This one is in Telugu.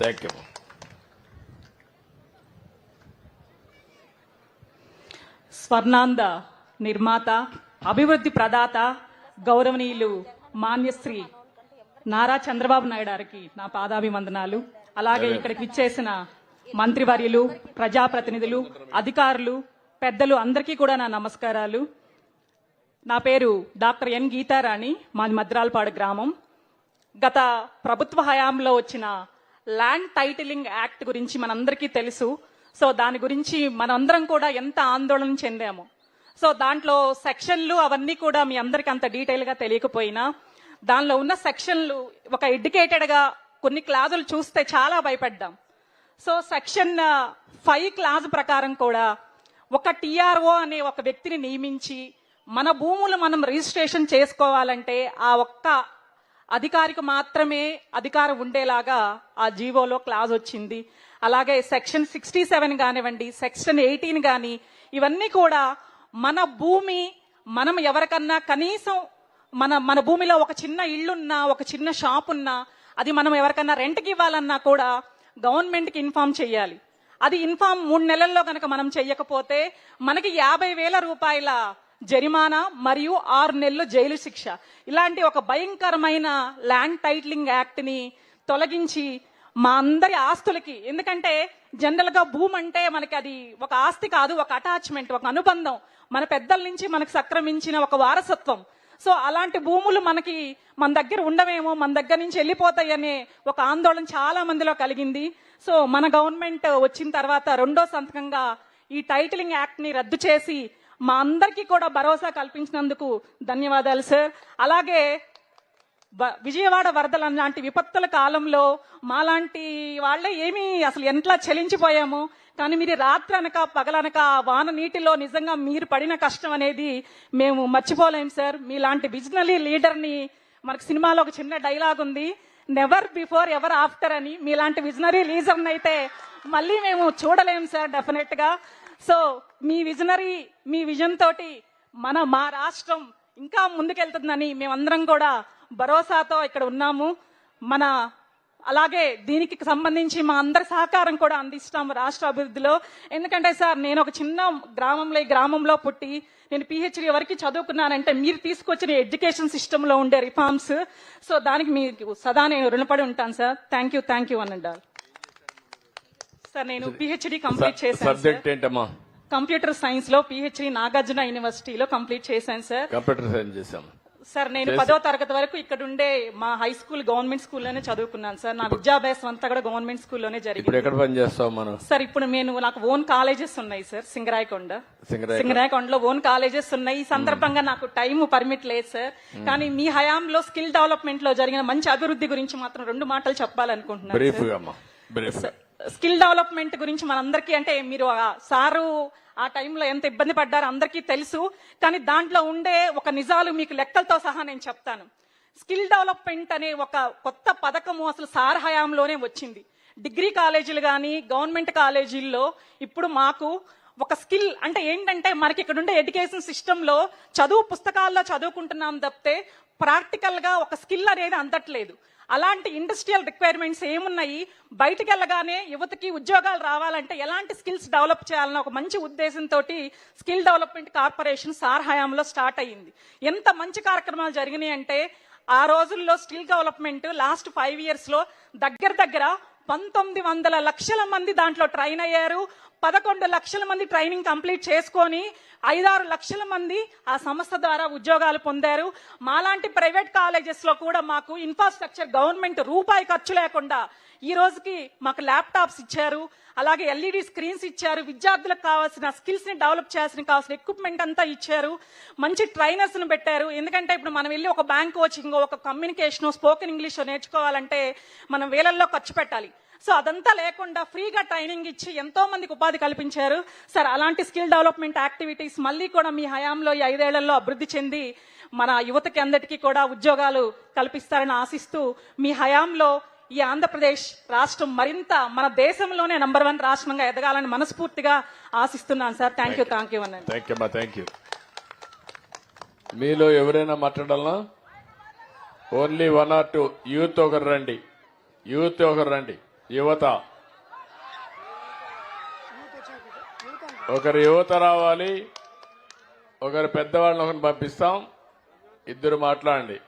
థ్యాంక్ యూ స్వర్ణాంద నిర్మాత అభివృద్ధి ప్రదాత గౌరవనీయులు మాన్యశ్రీ నారా చంద్రబాబు నాయుడు గారికి నా పాదాభివందనాలు. అలాగే ఇక్కడికి విచ్చేసిన మంత్రివర్యులు ప్రజాప్రతినిధులు అధికారులు పెద్దలు అందరికీ కూడా నా నమస్కారాలు. నా పేరు డాక్టర్ ఎన్ గీతారాణి మాది మద్రాలపాడు గ్రామం. గత ప్రభుత్వ హయాంలో వచ్చిన ల్యాండ్ టైటిలింగ్ యాక్ట్ గురించి మనందరికీ తెలుసు. సో దాని గురించి మనందరం కూడా ఎంత ఆందోళన చెందాము. సో దాంట్లో సెక్షన్లు అవన్నీ కూడా మీ అందరికీ అంత డీటెయిల్గా తెలియకపోయినా దానిలో ఉన్న సెక్షన్లు ఒక ఎడ్యుకేటెడ్గా కొన్ని క్లాజులు చూస్తే చాలా భయపడ్డాం. సో సెక్షన్ ఫైవ్ క్లాజ్ ప్రకారం కూడా ఒక టీఆర్ఓ అనే ఒక వ్యక్తిని నియమించి మన భూములు మనం రిజిస్ట్రేషన్ చేసుకోవాలంటే ఆ ఒక్క అధికారికి మాత్రమే అధికారం ఉండేలాగా ఆ జీవోలో క్లాజ్ వచ్చింది. అలాగే సెక్షన్ సిక్స్టీ సెవెన్ కానివ్వండి సెక్షన్ ఎయిటీన్ కానీ ఇవన్నీ కూడా మన భూమి మనం ఎవరికన్నా కనీసం మన మన భూమిలో ఒక చిన్న ఇల్లున్నా ఒక చిన్న షాప్ ఉన్నా అది మనం ఎవరికన్నా రెంట్కి ఇవ్వాలన్నా కూడా గవర్నమెంట్కి ఇన్ఫామ్ చేయాలి. అది ఇన్ఫామ్ మూడు నెలల్లో కనుక మనం చెయ్యకపోతే మనకి యాభై వేల రూపాయల జరిమానా మరియు ఆరు నెలలు జైలు శిక్ష. ఇలాంటి ఒక భయంకరమైన ల్యాండ్ టైటిలింగ్ యాక్ట్ని తొలగించి మా అందరి ఆస్తులకి ఎందుకంటే జనరల్గా భూమి అంటే మనకి అది ఒక ఆస్తి కాదు ఒక అటాచ్మెంట్ ఒక అనుబంధం. మన పెద్దల నుంచి మనకు సక్రమించిన ఒక వారసత్వం. సో అలాంటి భూములు మనకి మన దగ్గర ఉండవేమో మన దగ్గర నుంచి వెళ్ళిపోతాయనే ఒక ఆందోళన చాలా మందిలో కలిగింది. సో మన గవర్నమెంట్ వచ్చిన తర్వాత రెండో సంతకంగా ఈ టైటిలింగ్ యాక్ట్ని రద్దు చేసి మా అందరికీ కూడా భరోసా కల్పించినందుకు ధన్యవాదాలు సార్ అలాగే విజయవాడ వరదల లాంటి విపత్తుల కాలంలో మాలాంటి వాళ్ళే ఏమీ అసలు ఎంట్లా చెలించిపోయాము. కానీ మీరు రాత్రి అనక పగలనక వాన నీటిలో నిజంగా మీరు పడిన కష్టం అనేది మేము మర్చిపోలేం సార్ మీలాంటి విజనరీ లీడర్ని మనకు సినిమాలో ఒక చిన్న డైలాగ్ ఉంది. నెవర్ బిఫోర్ ఎవర్ ఆఫ్టర్ అని. మీలాంటి విజనరీ లీజర్ని అయితే మళ్ళీ మేము చూడలేం సార్ డెఫినెట్గా సో మీ విజనరీ మీ విజన్ తోటి మన మా రాష్ట్రం ఇంకా ముందుకెళ్తుందని మేమందరం కూడా భరోసాతో ఇక్కడ ఉన్నాము. మన అలాగే దీనికి సంబంధించి మా అందరి సహకారం కూడా అందిస్తాము రాష్ట్ర అభివృద్ధిలో. ఎందుకంటే సార్ నేను ఒక చిన్న గ్రామంలో ఈ గ్రామంలో పుట్టి నేను పిహెచ్డి వరకు చదువుకున్నానంటే మీరు తీసుకొచ్చిన ఎడ్యుకేషన్ సిస్టంలో ఉండే రిఫార్మ్స్. సో దానికి మీకు సదా నేను రుణపడి ఉంటాను sir. Thank you thank you అనండి సార్ నేను పిహెచ్డి కంప్లీట్ చేశాను సార్. సబ్జెక్ట్ ఏంటమ్మా? కంప్యూటర్ సైన్స్లో పిహెచ్డి నాగార్జున యూనివర్సిటీలో కంప్లీట్ చేశాను సార్. కంప్యూటర్ సైన్స్ చేసాం సార్ నేను పదో తరగతి వరకు ఇక్కడ ఉండే మా హై స్కూల్ గవర్నమెంట్ స్కూల్లోనే చదువుకున్నాను సార్. నా విద్యాభ్యాసం అంతా కూడా గవర్నమెంట్ స్కూల్లోనే జరిగింది. ఎక్కడ పని చేస్తావు మనం? సార్ ఇప్పుడు నేను నాకు ఓన్ కాలేజెస్ ఉన్నాయి సార్ సింగరాయకొండ. సింగరాయ సింగరాయకొండలో ఓన్ కాలేజెస్ ఉన్నాయి. ఈ సందర్భంగా నాకు టైం పర్మిట్ లేదు సార్. కానీ మీ హయాంలో స్కిల్ డెవలప్మెంట్లో జరిగిన మంచి అభివృద్ధి గురించి మాత్రం రెండు మాటలు చెప్పాలనుకుంటున్నాను స్కిల్ డెవలప్మెంట్ గురించి మనందరికీ అంటే మీరు సారు ఆ టైంలో ఎంత ఇబ్బంది పడ్డారో అందరికీ తెలుసు. కానీ దాంట్లో ఉండే ఒక నిజాలు మీకు లెక్కలతో సహా నేను చెప్తాను. స్కిల్ డెవలప్మెంట్ అనే ఒక కొత్త పథకము అసలు సార్ హయాంలోనే వచ్చింది. డిగ్రీ కాలేజీలు కానీ గవర్నమెంట్ కాలేజీల్లో ఇప్పుడు మాకు ఒక స్కిల్ అంటే ఏంటంటే మనకి ఇక్కడ ఉండే ఎడ్యుకేషన్ సిస్టంలో చదువు పుస్తకాల్లో చదువుకుంటున్నాం తప్పితే ప్రాక్టికల్గా ఒక స్కిల్ అనేది అందట్లేదు. అలాంటి ఇండస్ట్రియల్ రిక్వైర్మెంట్స్ ఏమున్నాయి? బయటకు వెళ్ళగానే యువతకి ఉద్యోగాలు రావాలంటే ఎలాంటి స్కిల్స్ డెవలప్ చేయాలన్న ఒక మంచి ఉద్దేశంతో స్కిల్ డెవలప్మెంట్ కార్పొరేషన్ సార్ హయాంలో స్టార్ట్ అయ్యింది. ఎంత మంచి కార్యక్రమాలు జరిగినాయి అంటే ఆ రోజుల్లో స్కిల్ డెవలప్మెంట్ లాస్ట్ ఫైవ్ ఇయర్స్లో దగ్గర దగ్గర పంతొమ్మిది వందల లక్షల మంది దాంట్లో ట్రైన్ అయ్యారు. పదకొండు లక్షల మంది ట్రైనింగ్ కంప్లీట్ చేసుకొని ఐదారు లక్షల మంది ఆ సంస్థ ద్వారా ఉద్యోగాలు పొందారు. మాలాంటి ప్రైవేట్ కాలేజెస్లో కూడా మాకు ఇన్ఫ్రాస్ట్రక్చర్ గవర్నమెంట్ రూపాయి ఖర్చు లేకుండా ఈ రోజుకి మాకు ల్యాప్టాప్స్ ఇచ్చారు. అలాగే ఎల్ఈడి స్క్రీన్స్ ఇచ్చారు. విద్యార్థులకు కావాల్సిన స్కిల్స్ని డెవలప్ చేయాల్సిన కావాల్సిన ఎక్విప్మెంట్ అంతా ఇచ్చారు. మంచి ట్రైనర్స్ను పెట్టారు. ఎందుకంటే ఇప్పుడు మనం వెళ్ళి ఒక బ్యాంక్ కోచింగ్ ఒక కమ్యూనికేషన్ స్పోకెన్ ఇంగ్లీష్ నేర్చుకోవాలంటే మనం వేలల్లో ఖర్చు పెట్టాలి. సో అదంతా లేకుండా ఫ్రీగా ట్రైనింగ్ ఇచ్చి ఎంతో మందికి ఉపాధి కల్పించారు. సార్ అలాంటి స్కిల్ డెవలప్మెంట్ యాక్టివిటీస్ మళ్ళీ కూడా మీ హయాంలో ఈ ఐదేళ్ళలో అభివృద్ధి చెంది మన యువతకి అందరికీ కూడా ఉద్యోగాలు కల్పిస్తారని ఆశిస్తూ మీ హయాంలో ఈ ఆంధ్రప్రదేశ్ రాష్ట్రం మరింత మన దేశంలోనే నంబర్ వన్ రాష్ట్రంగా ఎదగాలని మనస్ఫూర్తిగా ఆశిస్తున్నాను sir thank you thank you అనండి థ్యాంక్ యూ థ్యాంక్ యూ మీలో ఎవరైనా మాట్లాడాలా only one or two youth ఒకరు రండి. యూత్ ఒకరు రండి. యువత. ఒకరు యువత రావాలి ఒకరు పెద్దవాళ్ళని ఒకరిని పంపిస్తాం. ఇద్దరు మాట్లాడండి.